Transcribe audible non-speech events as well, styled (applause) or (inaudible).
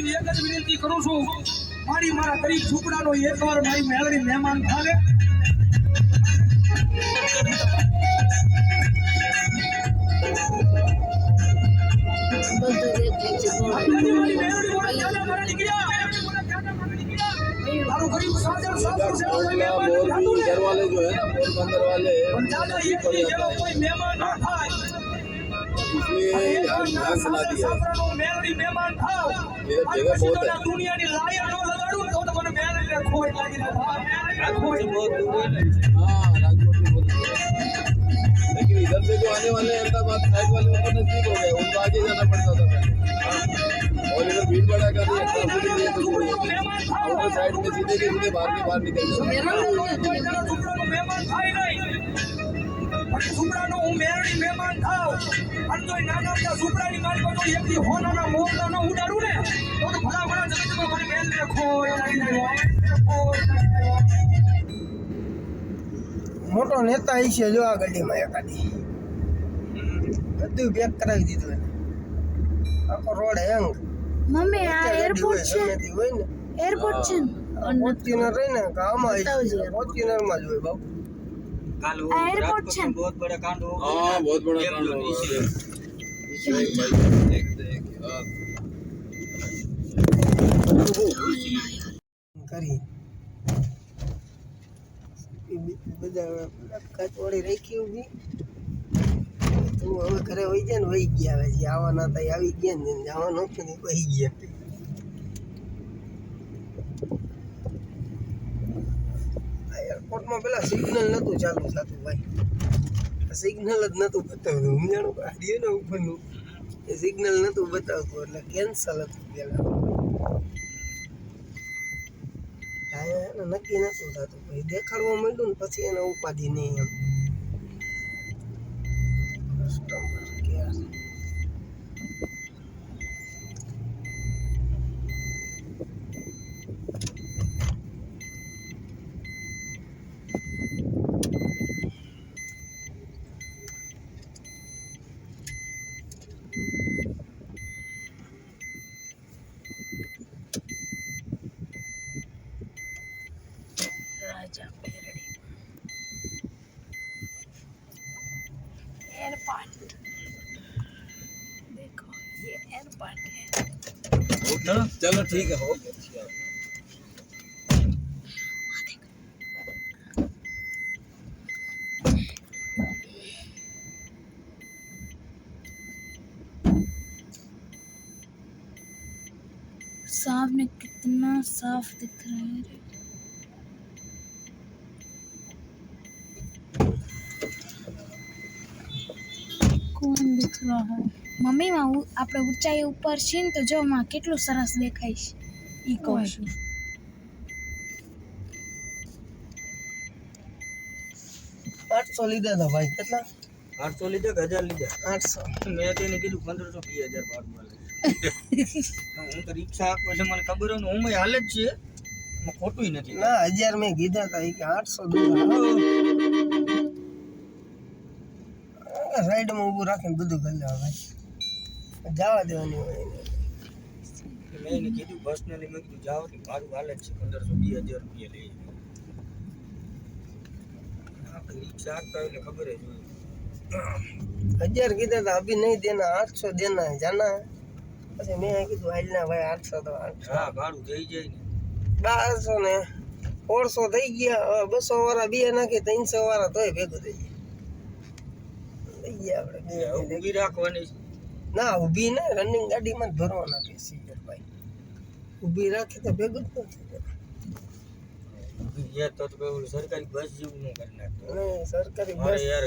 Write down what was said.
આવીને એક જ વિનંતી કરું છું મારી મારા ગરીબ છોકરાનો એકવાર મારી મેળણી મહેમાન ખાલે પોરબંદર વાલે જો હે. પોરબંદર વાલે જેવો કોઈ મહેમાન ના થાય. उसने यार क्या सलाह दी है मेरी मेहमान था जगह बहुत है दुनिया की लाया नो लगाड़ू तो तो मैंने मेरे लिए खोए लागी ना खोए बहुत दूर है हां राजकोट में बहुत लेकिन इधर से जो आने वाले अहमदाबाद साइड वाले उनको नजदीक हो गए उनको आगे जाना पड़ता था और इधर भीड़ बड़ा कर दिया साइड में सीधे के सीधे बाहर के बाहर निकल जाते પણ ઝૂંપડાનો હું મેરણી મહેમાન થાવ. અને તોય નાના મોટા ઝૂંપડાની મારી પાસે એકથી હોનાના મોરલા ન ઉડાડું ને, તો તો ભલા ભલા જગતમાં મને લાગી જાય. મોટો નેતા ઈ છે જો આ ગાડીમાં એકાદી. બધું પેક કરાવી દીધું એને. આખો રોડ હેંગ. મમ્મી આ એરપોર્ટ છે? ને. એરપોર્ટ છે ને? ફોર્ચ્યુનર રહી ને ગામમાં બતાવજે. ફોર્ચ્યુનરમાં જ હોય બાપુ. આ એરપોર્ટ છે ને हाँ बहुत बड़ा कांड हुआ है इसलिए भाई देख देख यार કરી ઈ બી- બધા કાચવાળી રાખી ઊભી તું હવે ઘરે વહી જાય ને વહી ગયા હવે જે આવવાના હતા એ આવી ગયા ને જવાનું હતું ને એ વહી ગયા એરપોર્ટમાં પેલા સિગ્નલ નતું ચાલુ થતું ભાઈ. સિગ્નલ જ નતું બતાવતું સમજાણું ગાડીઓ ને ઉપરનું. એ સિગ્નલ નતું બતાવતું, એટલે કેન્સલ હતું એને નક્કી નતું થતું. પછી દેખાડવા માંડ્યું ને પછી એને ઉપાધિ નહીં એમ. एयरपोर्ट देखो ये एयरपोर्ट है। चलो ठीक है हो गया। सामने कितना साफ़ दिख रहा है। મમ્મીમાં હું આપણે ઊંચાઈ ઉપર છીએ તો જો માં કેટલું સરસ દેખાય છે. એ કહું છું. આઠસો લીધા હતા ભાઈ. કેટલા? આઠસો લીધા કે હજાર લીધા? આઠસો. મેં તેને કીધું પંદરસો બે હજાર બાર (laughs) હું તો રિક્ષા આપવા એટલે મને ખબર હોય હું હાલે જ છે. ખોટું નથી. ના હજાર મેં કીધા હતા કે આઠસો દૂર સાઈડમાં ઊભું રાખીને બધું કરી લેવા ભાઈ. જવા દેવાની હોય એને. મેં એને કીધું પર્સનલી મેં કીધું જાઓ ને ભાડું હાલે જ છે પંદરસો બે હજાર રૂપિયા લઈ આપણે રિક્ષા આપતા હોય એટલે ખબર જ હોય. હજાર કીધા હતા અભી નહીં દેના આઠસો દેના હે, જાના. હે. પછી મેં કીધું હાલ ના ભાઈ આઠસો તો આઠસો. હા ભાડું થઈ જાય ને. બારસો ને સોળસો થઈ ગયા હવે બસો વાળા બે નાખી ત્રણસો વાળા તોય ભેગું થઈ જાય. આપણે ઊભી રાખવાની ના ઊભી ના રનિંગ ગાડીમાં જ ભરવાના પેસેન્જર ભાઈ. ઊભી રાખી તો ભેગું જ નથી ઊભી તો સરકારી બસ જેવું ન કરી નાખે. સરકારી બસ યાર